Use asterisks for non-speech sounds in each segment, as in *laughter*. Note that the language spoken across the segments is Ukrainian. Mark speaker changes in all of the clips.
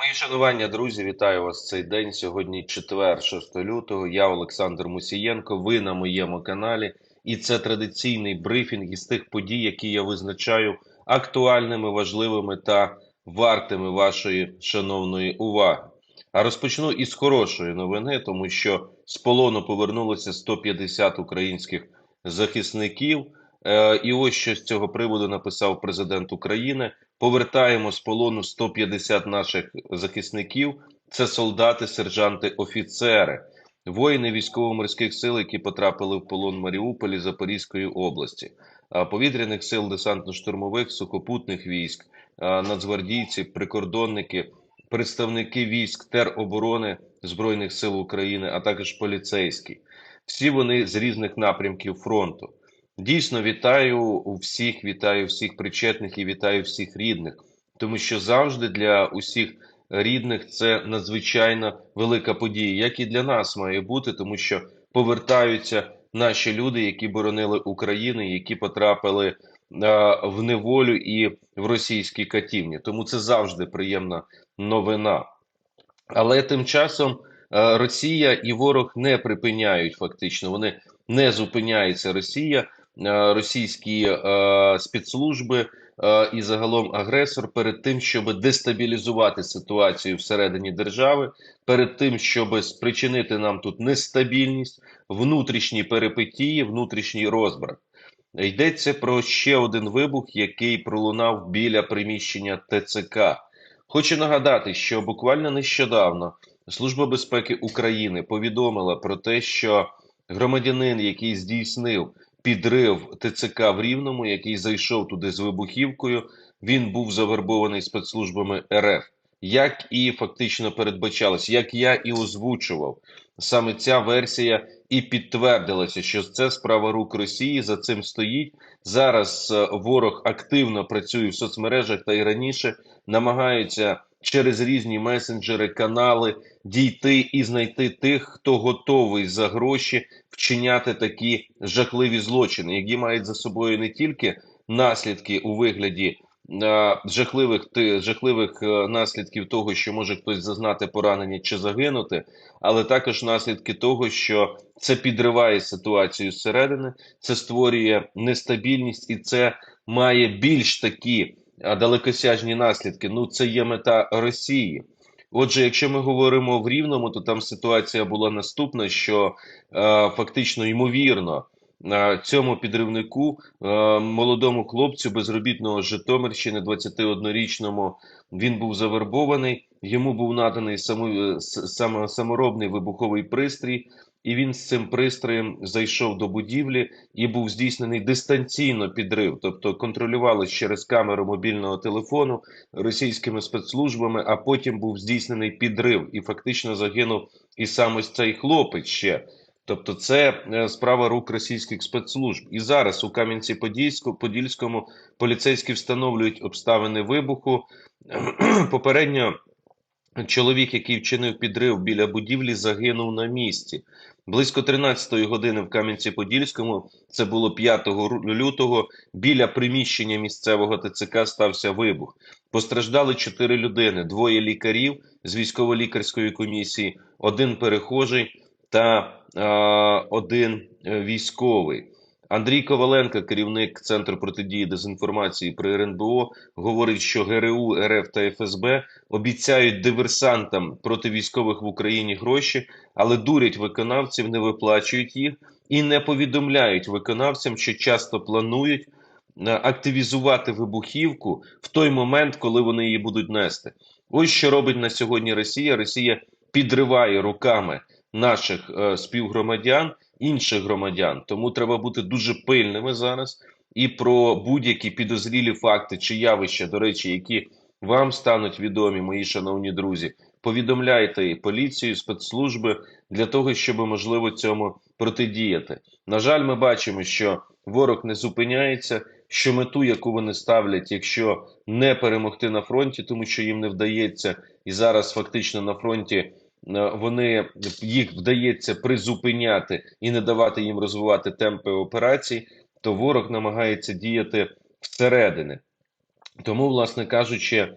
Speaker 1: Мої шанування, друзі, вітаю вас цей день. Сьогодні четвер, 6 лютого. Я Олександр Мусієнко. Ви на моєму каналі, і це традиційний брифінг із тих подій, які я визначаю актуальними, важливими та вартими вашої шановної уваги. А розпочну із хорошої новини, тому що з полону повернулося 150 українських захисників. Е, І ось що з цього приводу написав президент України. Повертаємо з полону 150 наших захисників. Це солдати, сержанти, офіцери, воїни військово-морських сил, які потрапили в полон Маріуполі Запорізької області, повітряних сил, десантно-штурмових, сухопутних військ, нацгвардійці, прикордонники, представники військ тероборони Збройних сил України, а також поліцейські. Всі вони з різних напрямків фронту. Дійсно, вітаю всіх, вітаю всіх причетних і вітаю всіх рідних, тому що завжди для усіх рідних це надзвичайно велика подія, як і для нас має бути, тому що повертаються наші люди, які боронили Україну, які потрапили в неволю і в російській катівні. Тому це завжди приємна новина. Але тим часом Росія і ворог не припиняють фактично. Вони не зупиняється Росія, російські е, спецслужби е, і загалом агресор перед тим, щоб дестабілізувати ситуацію всередині держави, перед тим, щоб спричинити нам тут нестабільність, внутрішні перипетії, внутрішній розбрат. Йдеться про ще один вибух, який пролунав біля приміщення ТЦК. Хочу нагадати, що буквально нещодавно Служба безпеки України повідомила про те, що громадянин, який здійснив підрив ТЦК в Рівному, який зайшов туди з вибухівкою, він був завербований спецслужбами РФ, як і фактично передбачалось, як я і озвучував. Саме ця версія і підтвердилася, що це справа рук Росії за цим стоїть. Зараз е, ворог активно працює в соцмережах та й раніше намагаються через різні месенджери, канали дійти і знайти тих, хто готовий за гроші вчиняти такі жахливі злочини, які мають за собою не тільки наслідки у вигляді. Жахливих жахливих е, наслідків того, що може хтось зазнати поранення чи загинути, але також наслідки того, що це підриває ситуацію зсередини, це створює нестабільність, і це має більш такі далекосяжні наслідки. Ну, це є мета Росії. Отже, якщо ми говоримо в Рівному, то там ситуація була наступна: що е, фактично ймовірно. е, Цьому підривнику, е, молодому хлопцю безробітного Житомирщини, 21-річному, він був завербований. Йому був наданий саморобний вибуховий пристрій, і він з цим пристроєм зайшов до будівлі і був здійснений дистанційно підрив, тобто контролювалось через камеру мобільного телефону російськими спецслужбами, а потім був здійснений підрив, і фактично загинув і сам ось цей хлопець ще. Тобто, це е, справа рук російських спецслужб. І зараз у Кам'янці-Подільському поліцейські встановлюють обставини вибуху. *clears throat* Попередньо чоловік, який вчинив підрив біля будівлі, загинув на місці. Близько 13-ї години в Кам'янці-Подільському, це було 5 ру- лютого, біля приміщення місцевого ТЦК стався вибух. Постраждали чотири людини: двоє лікарів з військово-лікарської комісії, один перехожий та е, один військовий. Андрій Коваленко, керівник Центру протидії дезінформації при РНБО, говорить, що ГРУ, РФ та ФСБ обіцяють диверсантам проти військових в Україні гроші, але дурять виконавців, не виплачують їх і не повідомляють виконавцям, що часто планують е, активізувати вибухівку в той момент, коли вони її будуть нести. Ось що робить на сьогодні Росія. Росія підриває руками наших е, співгромадян, інших громадян. Тому треба бути дуже пильними зараз і про будь-які підозрілі факти чи явища, до речі, які вам стануть відомі, мої шановні друзі. Повідомляйте і поліцію, спецслужби для того, щоб можливо цьому протидіяти. На жаль, ми бачимо, що ворог не зупиняється. Що мету, яку вони ставлять, якщо не перемогти на фронті, тому що їм не вдається, і зараз фактично на фронті вони їх вдається призупиняти і не давати їм розвивати темпи операцій, то ворог намагається діяти всередини. Тому, власне кажучи,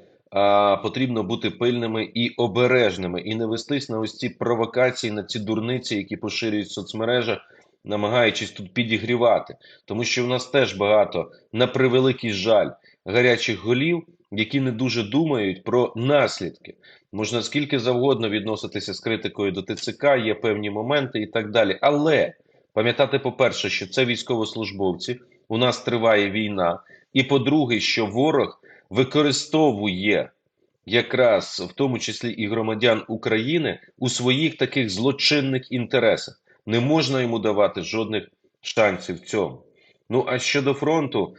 Speaker 1: потрібно бути пильними і обережними, і не вестись на ось ці провокації, на ці дурниці, які поширюють в соцмережах, намагаючись тут підігрівати. Тому що в нас теж багато, на превеликий жаль, гарячих голів, які не дуже думають про наслідки. Можна скільки завгодно відноситися з критикою до ТЦК, є певні моменти і так далі. Але пам'ятати, по-перше, що це військовослужбовці, у нас триває війна. І по-друге, що ворог використовує якраз в тому числі і громадян України у своїх таких злочинних інтересах. Не можна йому давати жодних шансів в цьому. Ну а щодо фронту,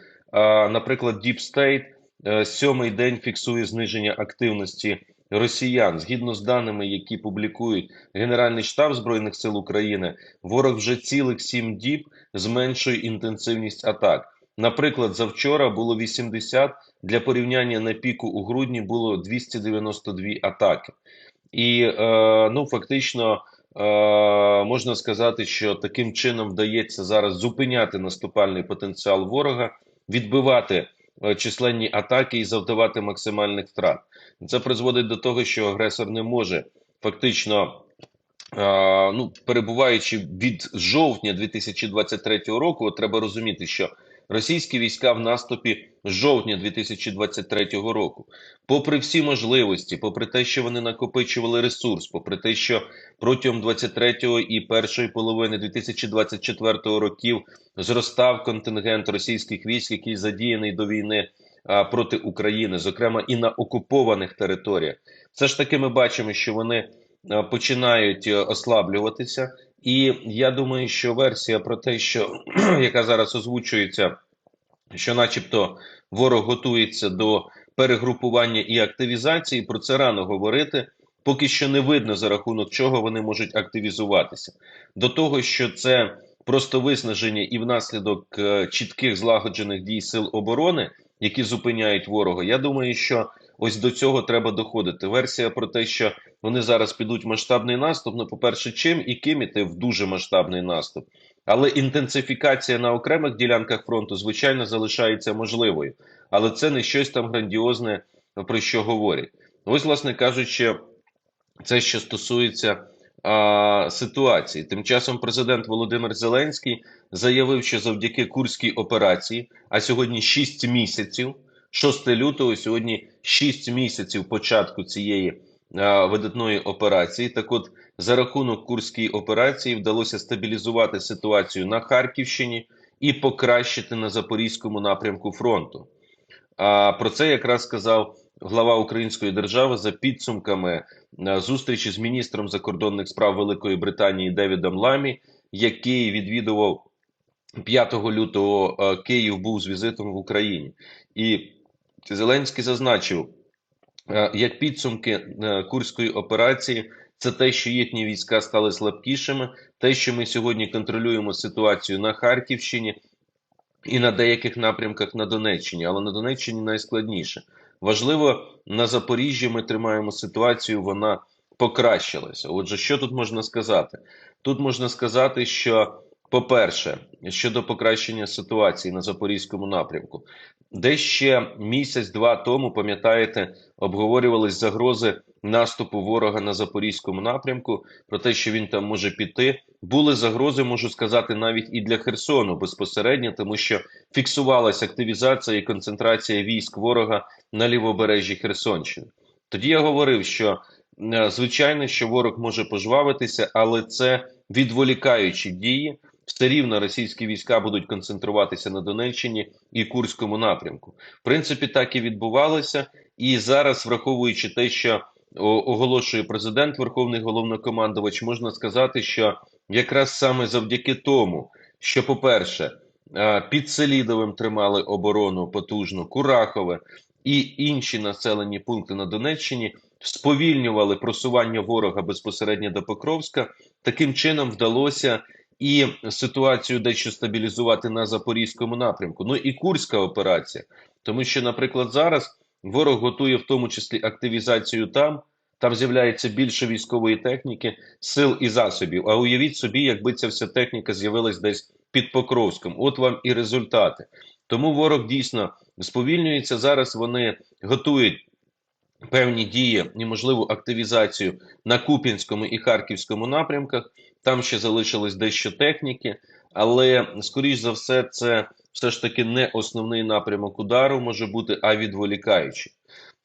Speaker 1: наприклад, Deep State сьомий день фіксує зниження активності росіян. Згідно з даними, які публікують Генеральний штаб Збройних сил України, ворог вже цілих сім діб зменшує інтенсивність атак. Наприклад, завчора було 80, для порівняння на піку у грудні було 292 атаки. І е, ну фактично е, можна сказати, що таким чином вдається зараз зупиняти наступальний потенціал ворога, відбивати е, численні атаки і завдавати максимальних втрат. Це призводить до того, що агресор не може фактично. е, Ну, перебуваючи від жовтня 2023 року, треба розуміти, що російські війська в наступі з жовтня 2023 року, попри всі можливості, попри те, що вони накопичували ресурс, попри те, що протягом 23-го і першої половини 2024 років зростав контингент російських військ, який задіяний до війни проти України, зокрема і на окупованих територіях, все ж таки ми бачимо, що вони починають е, ослаблюватися. І я думаю, що версія про те, що *clears throat* яка зараз озвучується, що, начебто, ворог готується до перегрупування і активізації, про це рано говорити. Поки що не видно за рахунок чого вони можуть активізуватися. До того, що це просто виснаження і внаслідок е, чітких злагоджених дій сил оборони, які зупиняють ворога. Я думаю, що ось до цього треба доходити. Версія про те, що вони зараз підуть в масштабний наступ. Ну, по-перше, чим і ким іти в дуже масштабний наступ. Але інтенсифікація на окремих ділянках фронту, звичайно, залишається можливою. Але це не щось там грандіозне, про що говорять. Ось, власне кажучи, це що стосується а, ситуації. Тим часом президент Володимир Зеленський заявив, що завдяки курській операції, а сьогодні 6 місяців, 6 лютого, сьогодні 6 місяців початку цієї а, видатної операції. Так от, за рахунок курської операції вдалося стабілізувати ситуацію на Харківщині і покращити на Запорізькому напрямку фронту. А про це якраз сказав глава Української держави за підсумками е, зустрічі з міністром закордонних справ Великої Британії Девідом Ламі, який відвідував 5 лютого е, Київ був з візитом в Україні, і Зеленський зазначив, е, як підсумки курської операції. Це те, що їхні війська стали слабкішими, те, що ми сьогодні контролюємо ситуацію на Харківщині і на деяких напрямках на Донеччині, але на Донеччині найскладніше. Важливо, на Запоріжжі ми тримаємо ситуацію, вона покращилася. Отже, що тут можна сказати? Тут можна сказати, що, по-перше, щодо покращення ситуації на Запорізькому напрямку, де ще місяць-два тому, пам'ятаєте, обговорювались загрози наступу ворога на Запорізькому напрямку, про те, що він там може піти. Були загрози, можу сказати, навіть і для Херсону безпосередньо, тому що фіксувалася активізація і концентрація військ ворога на лівобережжі Херсонщини. Тоді я говорив, що е, звичайно, що ворог може пожвавитися, але це відволікаючі дії. Все рівно російські війська будуть концентруватися на Донеччині і Курському напрямку. В принципі, так і відбувалося. І зараз, враховуючи те, що оголошує президент, Верховний головнокомандувач, можна сказати, що якраз саме завдяки тому, що, по-перше, під Селідовим тримали оборону потужну, Курахове і інші населені пункти на Донеччині сповільнювали просування ворога безпосередньо до Покровська. Таким чином вдалося і ситуацію дещо стабілізувати на запорізькому напрямку. Ну і Курська операція, тому що, наприклад, зараз ворог готує в тому числі активізацію там. Там з'являється більше військової техніки, сил і засобів. А уявіть собі, якби ця вся техніка з'явилась десь під Покровськом. От вам і результати. Тому ворог дійсно сповільнюється. Зараз вони готують певні дії і можливу активізацію на Куп'янському і Харківському напрямках. Там ще залишилось дещо техніки, але скоріш за все, це все ж таки не основний напрямок удару може бути, а відволікаючий.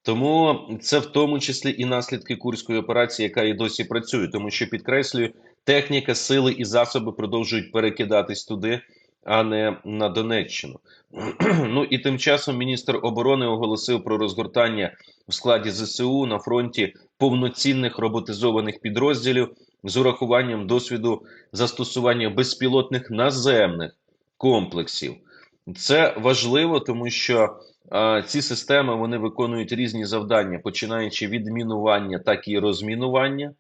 Speaker 1: Тому це в тому числі і наслідки курської операції, яка і досі працює, тому що підкреслюю, техніка, сили і засоби продовжують перекидатись туди, а не на Донеччину. *clears throat* ну і тим часом міністр оборони оголосив про розгортання в складі ЗСУ на фронті повноцінних роботизованих підрозділів з урахуванням досвіду застосування безпілотних наземних комплексів. Це важливо, тому що а, ці системи вони виконують різні завдання, починаючи від мінування, так і розмінування.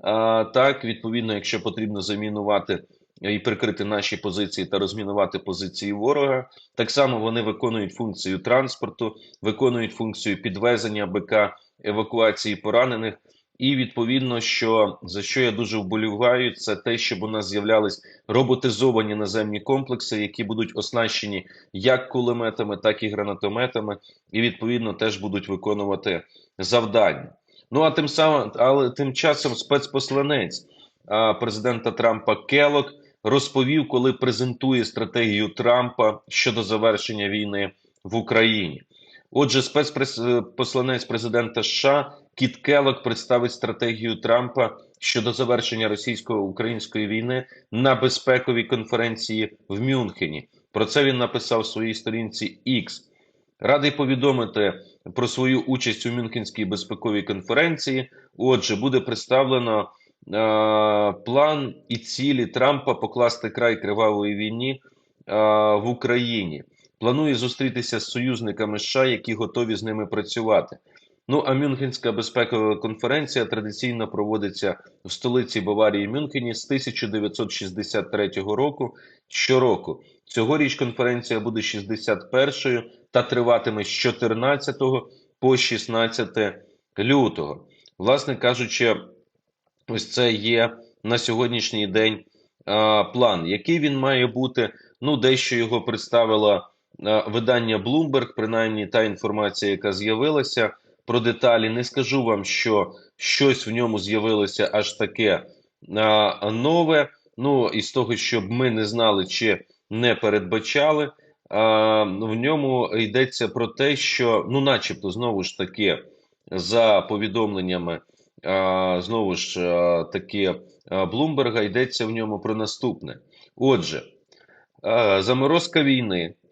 Speaker 1: А, так, відповідно, якщо потрібно замінувати і прикрити наші позиції та розмінувати позиції ворога, так само вони виконують функцію транспорту, виконують функцію підвезення БК, евакуації поранених. І відповідно, що за що я дуже вболіваю, це те, щоб у нас з'являлись роботизовані наземні комплекси, які будуть оснащені як кулеметами, так і гранатометами, і відповідно теж будуть виконувати завдання. Ну а тим самим, але тим часом спецпосланець президента Трампа Келок розповів, коли презентує стратегію Трампа щодо завершення війни в Україні. Отже, спецпосланець президента США Кіт Келок представить стратегію Трампа щодо завершення російсько-української війни на безпековій конференції в Мюнхені. Про це він написав в своїй сторінці X. Радий повідомити про свою участь у Мюнхенській безпековій конференції. Отже, буде представлено е, план і цілі Трампа покласти край кривавої війні е, в Україні. Планує зустрітися з союзниками США, які готові з ними працювати. Ну а Мюнхенська безпекова конференція традиційно проводиться в столиці Баварії Мюнхені з 1963 року. Щороку цьогоріч конференція буде 61-ю та триватиме з 14 по 16 лютого. Власне кажучи, ось це є на сьогоднішній день а, план. Який він має бути? Ну, дещо його представило а, видання Bloomberg, принаймні та інформація, яка з'явилася про деталі. Не скажу вам, що щось в ньому з'явилося аж таке нове. Ну і з того, щоб ми не знали чи не передбачали. В ньому йдеться про те, що ну, начебто, знову ж таки, за повідомленнями знову ж таки Блумберга, йдеться в ньому про наступне. Отже, заморозка війни Е,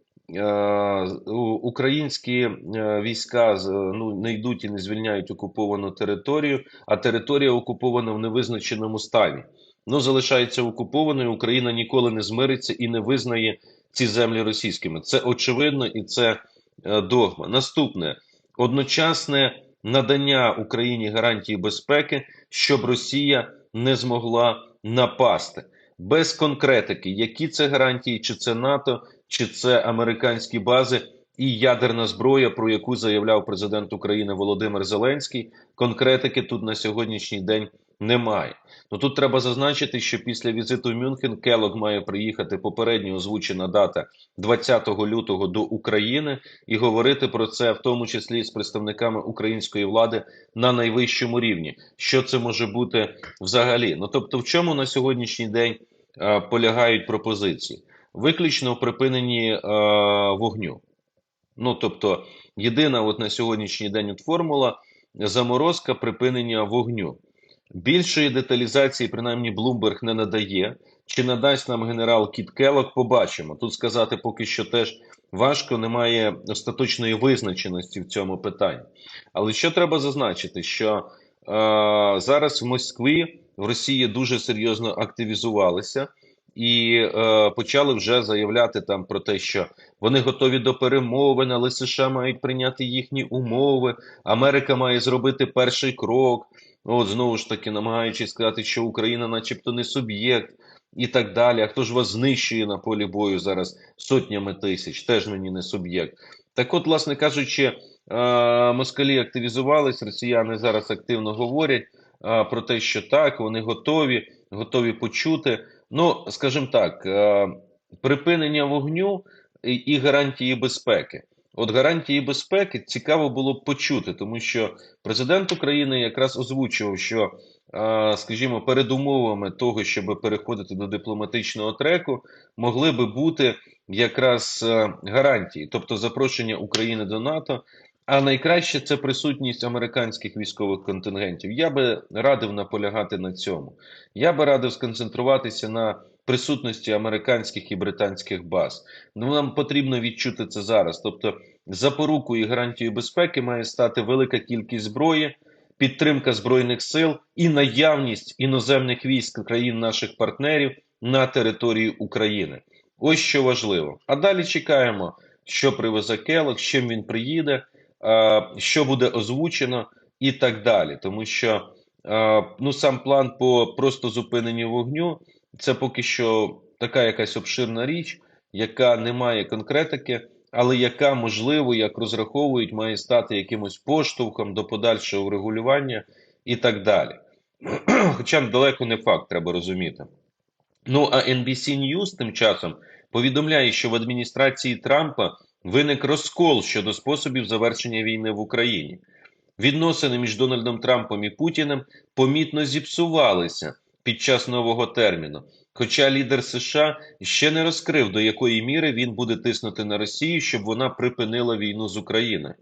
Speaker 1: українські е, війська ну, не йдуть і не звільняють окуповану територію, а територія окупована в невизначеному стані. Ну, залишається окупованою. Україна ніколи не змириться і не визнає ці землі російськими. Це очевидно і це е, догма. Наступне одночасне надання Україні гарантії безпеки, щоб Росія не змогла напасти без конкретики, які це гарантії, чи це НАТО, чи це американські бази і ядерна зброя, про яку заявляв президент України Володимир Зеленський. Конкретики тут на сьогоднішній день немає. Ну тут треба зазначити, що після візиту в Мюнхен Келог має приїхати попередньо озвучена дата 20 лютого до України і говорити про це, в тому числі з представниками української влади на найвищому рівні. Що це може бути взагалі? Ну тобто, в чому на сьогоднішній день а, полягають пропозиції? Виключно в припиненні а, вогню. Ну тобто, єдина от на сьогоднішній день от формула заморозка припинення вогню. Більшої деталізації, принаймні, Блумберг не надає. Чи надасть нам генерал Кіт Келок, побачимо. Тут сказати поки що теж важко, немає остаточної визначеності в цьому питанні. Але що треба зазначити, що е, зараз в Москві в Росії дуже серйозно активізувалися і е, почали вже заявляти там про те, що вони готові до перемовин, але США мають прийняти їхні умови. Америка має зробити перший крок. От знову ж таки, намагаючись сказати, що Україна, начебто, не суб'єкт і так далі. А хто ж вас знищує на полі бою зараз сотнями тисяч? Теж мені не суб'єкт. Так, от, власне кажучи, москалі активізувались, росіяни зараз активно говорять про те, що так, вони готові, готові почути. Ну, скажімо так, припинення вогню і гарантії безпеки. От гарантії безпеки цікаво було б почути, тому що президент України якраз озвучував, що, скажімо, передумовами того, щоб переходити до дипломатичного треку, могли би бути якраз е, гарантії, тобто запрошення України до НАТО. А найкраще це присутність американських військових контингентів. Я би радив наполягати на цьому. Я би радив сконцентруватися на присутності американських і британських баз. Ну нам потрібно відчути це зараз. Тобто, запорукою і гарантією безпеки має стати велика кількість зброї, підтримка збройних сил і наявність іноземних військ країн наших партнерів на території України. Ось що важливо. А далі чекаємо, що привезе Келок, з чим він приїде, що буде озвучено і так далі. Тому що ну, сам план по просто зупиненню вогню це поки що така якась обширна річ, яка не має конкретики, але яка, можливо, як розраховують, має стати якимось поштовхом до подальшого врегулювання і так далі. *clears throat* Хоча далеко не факт, треба розуміти. Ну а NBC News тим часом повідомляє, що в адміністрації Трампа виник розкол щодо способів завершення війни в Україні. Відносини між Дональдом Трампом і Путіним помітно зіпсувалися під час нового терміну. Хоча лідер США ще не розкрив, до якої міри він буде тиснути на Росію, щоб вона припинила війну з Україною.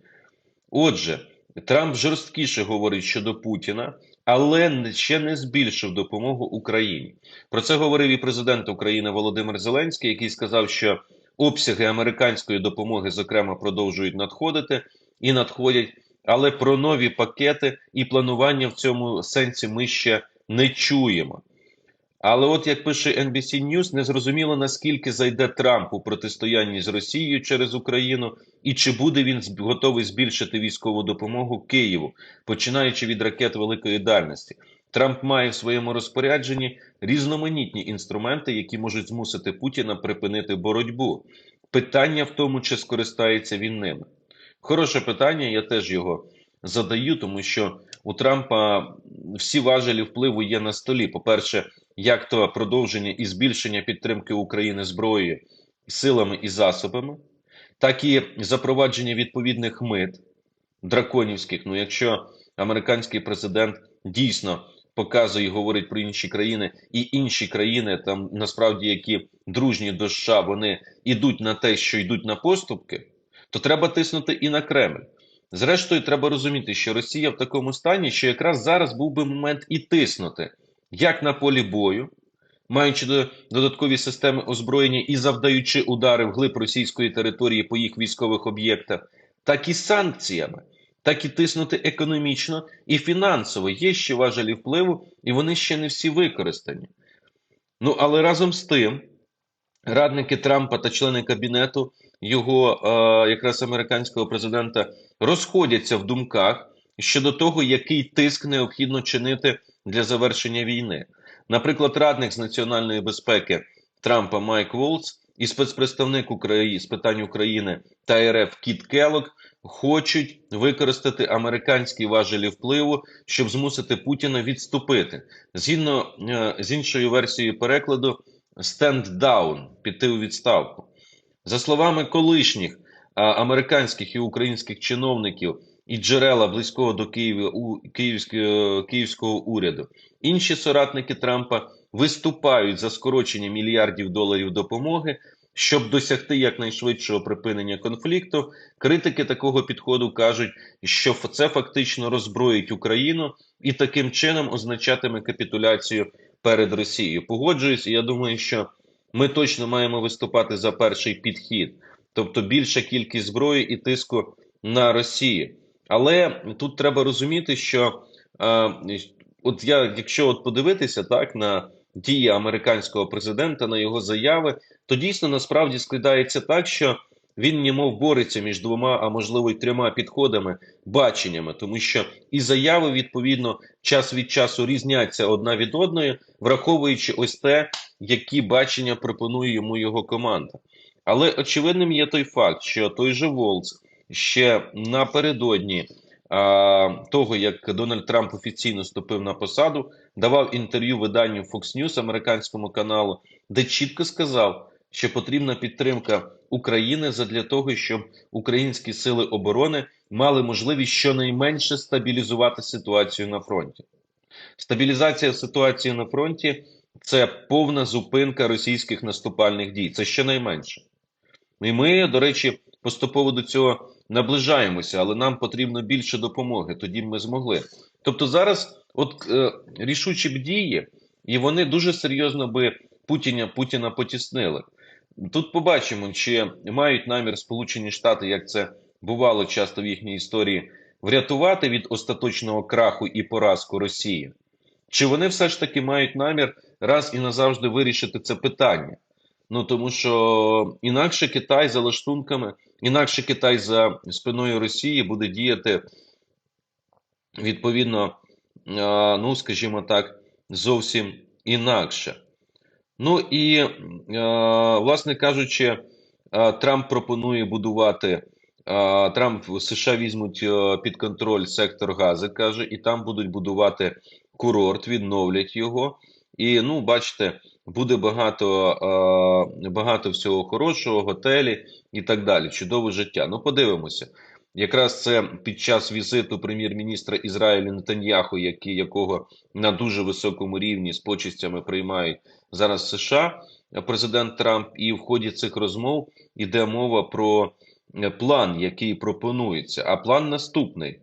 Speaker 1: Отже, Трамп жорсткіше говорить щодо Путіна, але ще не збільшив допомогу Україні. Про це говорив і президент України Володимир Зеленський, який сказав, що обсяги американської допомоги, зокрема, продовжують надходити і надходять. Але про нові пакети і планування в цьому сенсі ми ще не чуємо. Але, от як пише NBC News, незрозуміло наскільки зайде Трамп у протистоянні з Росією через Україну, і чи буде він готовий збільшити військову допомогу Києву, починаючи від ракет великої дальності. Трамп має в своєму розпорядженні різноманітні інструменти, які можуть змусити Путіна припинити боротьбу. Питання в тому, чи скористається він ними. Хороше питання, я теж його задаю, тому що у Трампа всі важелі впливу є на столі. По-перше, як то продовження і збільшення підтримки України зброєю, силами і засобами, так і запровадження відповідних мит драконівських. Ну, якщо американський президент дійсно показує і говорить про інші країни, і інші країни, там насправді які дружні до США, вони йдуть на те, що йдуть на поступки, то треба тиснути і на Кремль. Зрештою, треба розуміти, що Росія в такому стані, що якраз зараз був би момент і тиснути, як на полі бою, маючи додаткові системи озброєння і завдаючи удари вглиб російської території по їх військових об'єктах, так і санкціями, так і тиснути економічно і фінансово. Є ще важелі впливу, і вони ще не всі використані. Ну але разом з тим, радники Трампа та члени кабінету його е, якраз американського президента розходяться в думках щодо того, який тиск необхідно чинити для завершення війни. Наприклад, радник з національної безпеки Трампа Майк Волц і спецпредставник України з питань України та РФ Кіт Келок хочуть використати американські важелі впливу, щоб змусити Путіна відступити згідно е, з іншою версією перекладу «stand down» – піти у відставку. За словами колишніх американських і українських чиновників і джерела близького до Києва у київського, київського уряду, інші соратники Трампа виступають за скорочення мільярдів доларів допомоги. Щоб досягти якнайшвидшого припинення конфлікту, критики такого підходу кажуть, що це фактично роззброїть Україну і таким чином означатиме капітуляцію перед Росією. Погоджуюсь, я думаю, що ми точно маємо виступати за перший підхід, тобто більша кількість зброї і тиску на Росію. Але тут треба розуміти, що е, от я, якщо от подивитися так на дії американського президента, на його заяви, то дійсно насправді складається так, що він німов бореться між двома, а можливо й трьома підходами, баченнями, тому що і заяви відповідно час від часу різняться одна від одної, враховуючи ось те, які бачення пропонує йому його команда. Але очевидним є той факт, що той же Волц ще напередодні того, як Дональд Трамп офіційно ступив на посаду, давав інтерв'ю виданню Fox News американському каналу, де чітко сказав, що потрібна підтримка України задля того, щоб українські сили оборони мали можливість щонайменше стабілізувати ситуацію на фронті. Стабілізація ситуації на фронті це повна зупинка російських наступальних дій. Це щонайменше. І ми, до речі, поступово до цього наближаємося, але нам потрібно більше допомоги. Тоді ми змогли. Тобто, зараз, от е, рішучі б дії, і вони дуже серйозно би Путіна Путіна потіснили. Тут побачимо, чи мають намір Сполучені Штати, як це бувало часто в їхній історії, врятувати від остаточного краху і поразку Росії. Чи вони все ж таки мають намір раз і назавжди вирішити це питання? Ну тому що інакше Китай за лаштунками, інакше Китай за спиною Росії буде діяти відповідно, ну скажімо так, зовсім інакше. Ну і, власне кажучи, Трамп пропонує будувати. Трамп в США візьмуть під контроль сектор гази, каже, і там будуть будувати курорт, відновлять його. І ну, бачите, буде багато багато всього хорошого, готелі і так далі. Чудове життя. Ну, подивимося. Якраз це під час візиту прем'єр-міністра Ізраїлю Нетаньяху, який, якого на дуже високому рівні з почистями приймають зараз США, президент Трамп, і в ході цих розмов іде мова про план, який пропонується. А план наступний: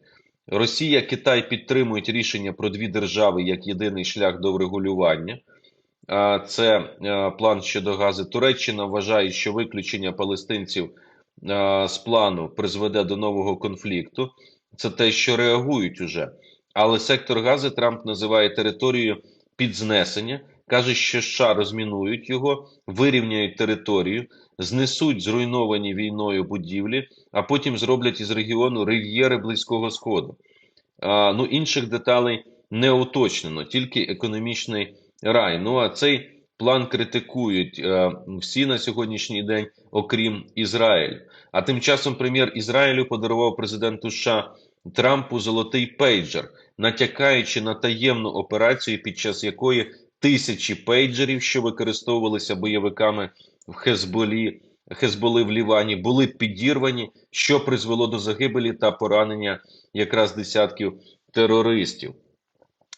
Speaker 1: Росія, Китай підтримують рішення про дві держави як єдиний шлях до врегулювання. Це план щодо гази. Туреччина вважає, що виключення палестинців з плану призведе до нового конфлікту. Це те, що реагують уже. Але сектор гази Трамп називає територією під знесення, каже, що США розмінують його, вирівняють територію, знесуть зруйновані війною будівлі, а потім зроблять із регіону рив'єри Близького Сходу. А, Ну, інших деталей не уточнено, тільки економічний рай. Ну а цей план критикують е, всі на сьогоднішній день, окрім Ізраїлю. А тим часом прем'єр Ізраїлю подарував президенту США Трампу золотий пейджер, натякаючи на таємну операцію, під час якої тисячі пейджерів, що використовувалися бойовиками в Хезболі, Хезболи в Лівані, були підірвані, що призвело до загибелі та поранення якраз десятків терористів.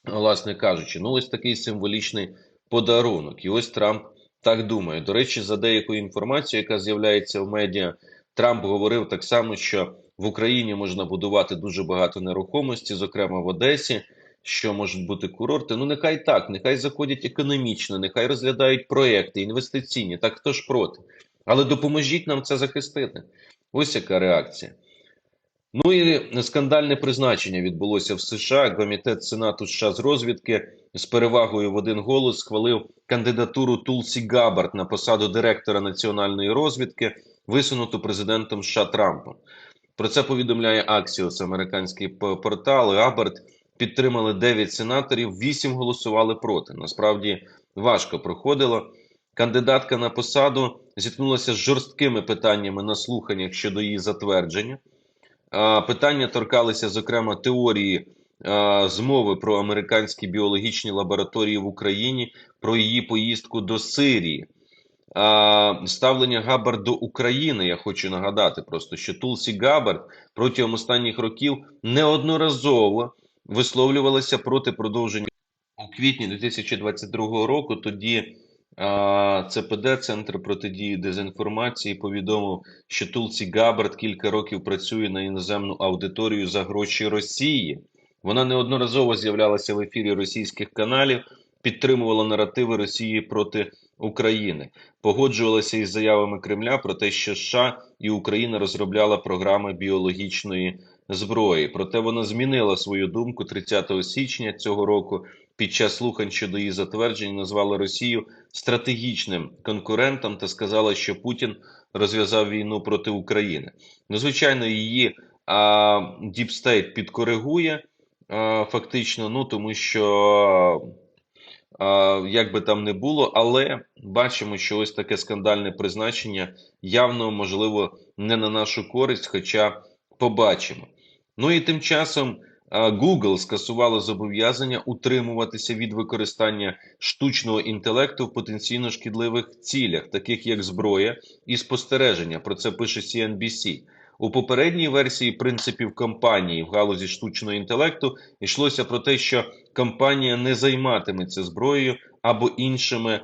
Speaker 1: Власне кажучи, ну ось такий символічний подарунок. І ось Трамп так думає. До речі, за деякою інформацією, яка з'являється в медіа, Трамп говорив так само, що в Україні можна будувати дуже багато нерухомості, зокрема в Одесі що можуть бути курорти. Ну нехай так, нехай заходять економічно, нехай розглядають проекти інвестиційні. Так хто ж проти? Але допоможіть нам це захистити. Ось яка реакція. Ну і скандальне призначення відбулося в США. Комітет Сенату США з розвідки з перевагою в один голос схвалив кандидатуру Тулсі Габард на посаду директора національної розвідки, висунуту президентом США Трампом. Про це повідомляє Axios, американський портал. Габард підтримали 9 сенаторів, 8 голосували проти. Насправді важко проходило. Кандидатка на посаду зіткнулася з жорсткими питаннями на слуханнях щодо її затвердження. Питання торкалися, зокрема, теорії змови про американські біологічні лабораторії в Україні, про її поїздку до Сирії. Ставлення Габард до України, я хочу нагадати, просто що Тулсі Габард протягом останніх років неодноразово висловлювалася проти продовження у квітні 2022 року. Тоді ЦПД, Центр протидії дезінформації, повідомив, що Тулці Габард кілька років працює на іноземну аудиторію за гроші Росії. Вона неодноразово з'являлася в ефірі російських каналів, підтримувала наративи Росії проти України, погоджувалася із заявами Кремля про те, що США і Україна розробляла програми біологічної зброї. Проте вона змінила свою думку 30 січня цього року. Під час слухань щодо її затвердження назвала Росію стратегічним конкурентом та сказала, що Путін розв'язав війну проти України. Ну, звичайно, її Діпстейт підкоригує а, фактично, ну тому що. Як би там не було, але бачимо, що ось таке скандальне призначення явно можливо не на нашу користь, хоча побачимо. Ну і тим часом Google скасувало зобов'язання утримуватися від використання штучного інтелекту в потенційно шкідливих цілях, таких як зброя і спостереження. Про це пише CNBC. У попередній версії принципів компанії в галузі штучного інтелекту йшлося про те, що компанія не займатиметься зброєю або іншими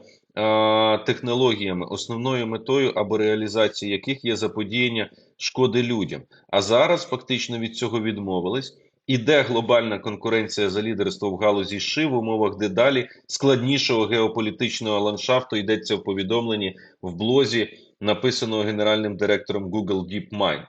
Speaker 1: технологіями, основною метою або реалізацією яких є заподіяння шкоди людям. А зараз фактично від цього відмовились. Іде глобальна конкуренція за лідерство в галузі ШИ в умовах дедалі складнішого геополітичного ландшафту йдеться в повідомленні в блозі, написаного генеральним директором Google DeepMind.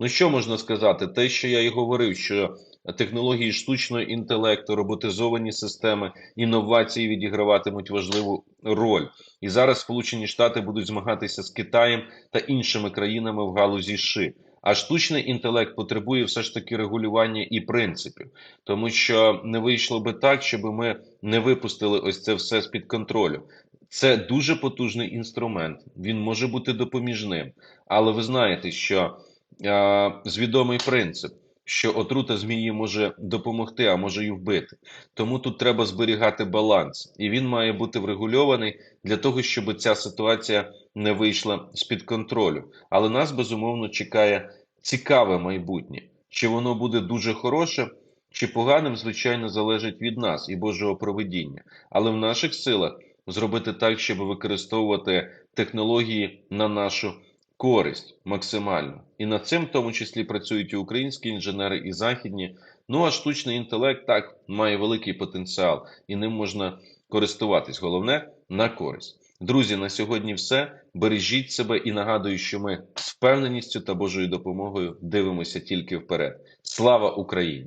Speaker 1: Ну що можна сказати? Те, що я і говорив, що технології штучного інтелекту, роботизовані системи, інновації відіграватимуть важливу роль. І зараз Сполучені Штати будуть змагатися з Китаєм та іншими країнами в галузі ШИ. А штучний інтелект потребує все ж таки регулювання і принципів, тому що не вийшло би так, щоб ми не випустили ось це все з під контролю. Це дуже потужний інструмент, він може бути допоміжним, але ви знаєте, що е, звідомий принцип, що отрута змії може допомогти, а може й вбити. Тому тут треба зберігати баланс, і він має бути врегульований для того, щоб ця ситуація не вийшла з під контролю. Але нас безумовно чекає цікаве майбутнє. Чи воно буде дуже хороше, чи поганим, звичайно, залежить від нас і Божого проведіння. Але в наших силах зробити так, щоб використовувати технології на нашу користь максимально. І над цим в тому числі працюють і українські інженери, і західні. Ну а штучний інтелект так має великий потенціал, і ним можна користуватись. Головне на користь. Друзі, на сьогодні все. Бережіть себе і нагадую, що ми з впевненістю та Божою допомогою дивимося тільки вперед. Слава Україні!